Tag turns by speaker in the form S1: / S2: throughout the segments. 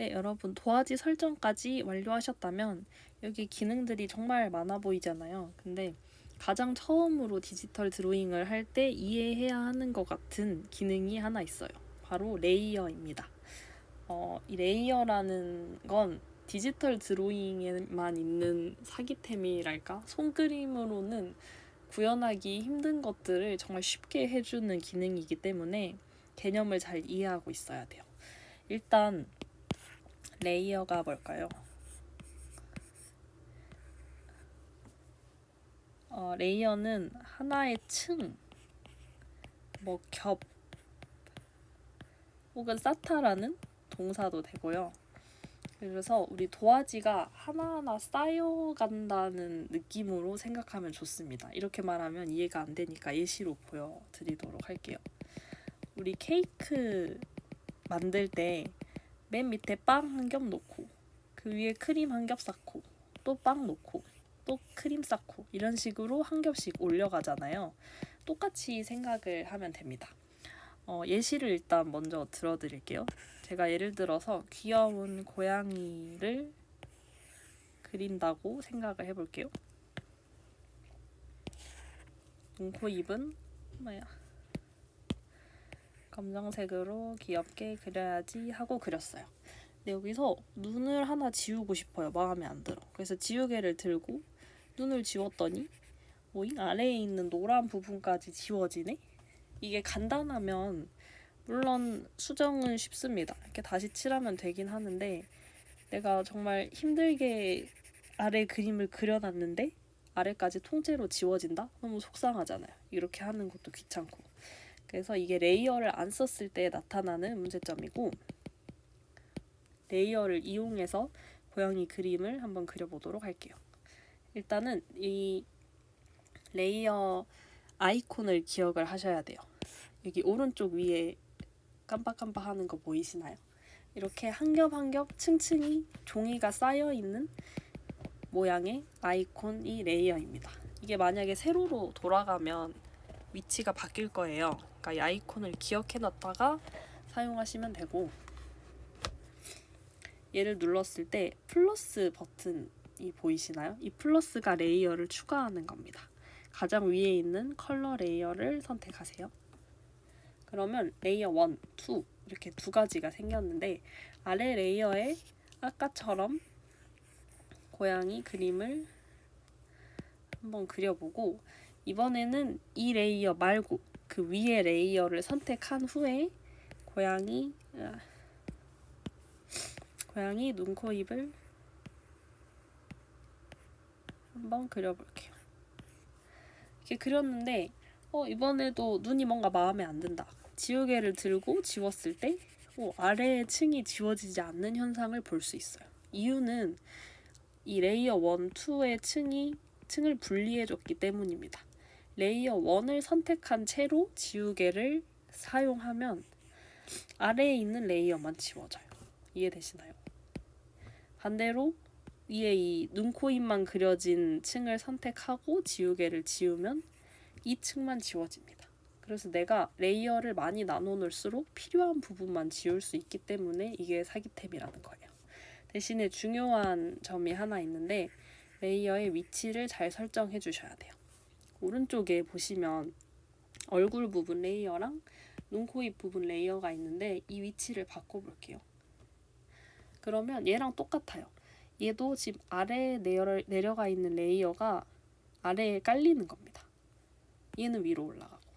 S1: 네, 여러분 도화지 설정까지 완료하셨다면 여기 기능들이 정말 많아 보이잖아요. 근데 가장 처음으로 디지털 드로잉을 할 때 이해해야 하는 것 같은 기능이 하나 있어요. 바로 레이어입니다. 어, 이 레이어라는 건 디지털 드로잉에만 있는 사기템이랄까? 손그림으로는 구현하기 힘든 것들을 정말 쉽게 해주는 기능이기 때문에 개념을 잘 이해하고 있어야 돼요. 일단 레이어가 뭘까요? 어, 레이어는 하나의 층, 뭐 겹, 혹은 쌓다라는 동사도 되고요. 그래서 우리 도화지가 하나하나 쌓여간다는 느낌으로 생각하면 좋습니다. 이렇게 말하면 이해가 안 되니까 예시로 보여드리도록 할게요. 우리 케이크 만들 때 맨 밑에 빵 한 겹 놓고 그 위에 크림 한 겹 쌓고 또 빵 놓고 또 크림 쌓고 이런 식으로 한 겹씩 올려가잖아요. 똑같이 생각을 하면 됩니다. 어, 예시를 일단 먼저 들어드릴게요. 제가 예를 들어서 귀여운 고양이를 그린다고 생각을 해볼게요. 눈, 코, 입은 뭐야? 검정색으로 귀엽게 그려야지 하고 그렸어요. 근데 여기서 눈을 하나 지우고 싶어요. 마음에 안 들어. 그래서 지우개를 들고 눈을 지웠더니 뭐잉 아래에 있는 노란 부분까지 지워지네? 이게 간단하면 물론 수정은 쉽습니다. 이렇게 다시 칠하면 되긴 하는데 내가 정말 힘들게 아래 그림을 그려놨는데 아래까지 통째로 지워진다? 너무 속상하잖아요. 이렇게 하는 것도 귀찮고. 그래서 이게 레이어를 안 썼을 때 나타나는 문제점이고 레이어를 이용해서 고양이 그림을 한번 그려보도록 할게요. 일단은 이 레이어 아이콘을 기억을 하셔야 돼요. 여기 오른쪽 위에 깜빡깜빡 하는 거 보이시나요? 이렇게 한 겹 한 겹 층층이 종이가 쌓여 있는 모양의 아이콘이 레이어입니다. 이게 만약에 세로로 돌아가면 위치가 바뀔 거예요. 그러니까 이 아이콘을 기억해 놨다가 사용하시면 되고 얘를 눌렀을 때 플러스 버튼이 보이시나요? 이 플러스가 레이어를 추가하는 겁니다. 가장 위에 있는 컬러 레이어를 선택하세요. 그러면 레이어 1, 2 이렇게 두 가지가 생겼는데 아래 레이어에 아까처럼 고양이 그림을 한번 그려보고 이번에는 이 레이어 말고 그 위에 레이어를 선택한 후에 고양이 아, 고양이 눈, 코, 입을 한번 그려볼게요. 이렇게 그렸는데 어, 이번에도 눈이 뭔가 마음에 안 든다. 지우개를 들고 지웠을 때 어, 아래의 층이 지워지지 않는 현상을 볼 수 있어요. 이유는 이 레이어 1, 2의 층이 층을 분리해줬기 때문입니다. 레이어 1을 선택한 채로 지우개를 사용하면 아래에 있는 레이어만 지워져요. 이해되시나요? 반대로 위에 이 눈, 코, 입만 그려진 층을 선택하고 지우개를 지우면 이 층만 지워집니다. 그래서 내가 레이어를 많이 나눠 놓을수록 필요한 부분만 지울 수 있기 때문에 이게 사기템이라는 거예요. 대신에 중요한 점이 하나 있는데 레이어의 위치를 잘 설정해 주셔야 돼요. 오른쪽에 보시면 얼굴 부분 레이어랑 눈, 코, 입 부분 레이어가 있는데 이 위치를 바꿔볼게요. 그러면 얘랑 똑같아요. 얘도 지금 아래에 내려, 내려가 있는 레이어가 아래에 깔리는 겁니다. 얘는 위로 올라가고.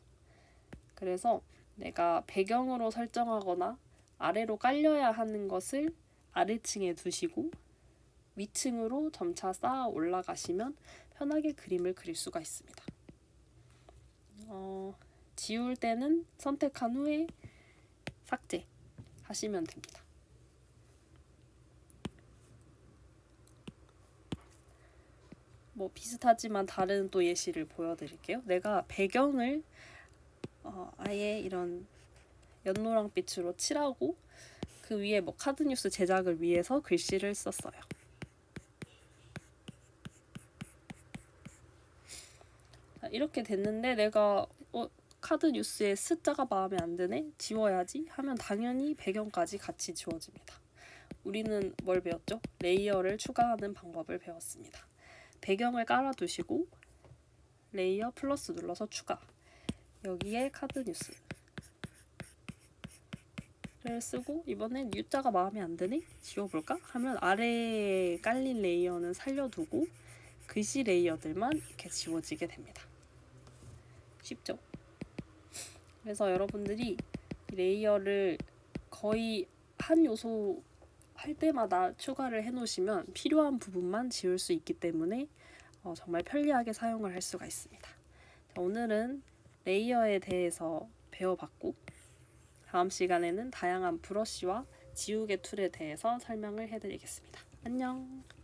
S1: 그래서 내가 배경으로 설정하거나 아래로 깔려야 하는 것을 아래층에 두시고 위층으로 점차 쌓아 올라가시면 편하게 그림을 그릴 수가 있습니다. 어, 지울 때는 선택한 후에 삭제 하시면 됩니다. 뭐 비슷하지만 다른 또 예시를 보여드릴게요. 내가 배경을 어, 아예 이런 연노랑 빛으로 칠하고 그 위에 뭐 카드 뉴스 제작을 위해서 글씨를 썼어요. 이렇게 됐는데 내가 어, 카드 뉴스의 스자가 마음에 안 드네 지워야지 하면 당연히 배경까지 같이 지워집니다. 우리는 뭘 배웠죠? 레이어를 추가하는 방법을 배웠습니다. 배경을 깔아두시고 레이어 플러스 눌러서 추가 여기에 카드 뉴스를 쓰고 이번엔 U자가 마음에 안 드네? 지워볼까? 하면 아래에 깔린 레이어는 살려두고 글씨 레이어들만 이렇게 지워지게 됩니다. 쉽죠? 그래서 여러분들이 이 레이어를 거의 한 요소 할 때마다 추가를 해놓으시면 필요한 부분만 지울 수 있기 때문에 어, 정말 편리하게 사용을 할 수가 있습니다. 자, 오늘은 레이어에 대해서 배워봤고 다음 시간에는 다양한 브러쉬와 지우개 툴에 대해서 설명을 해드리겠습니다. 안녕!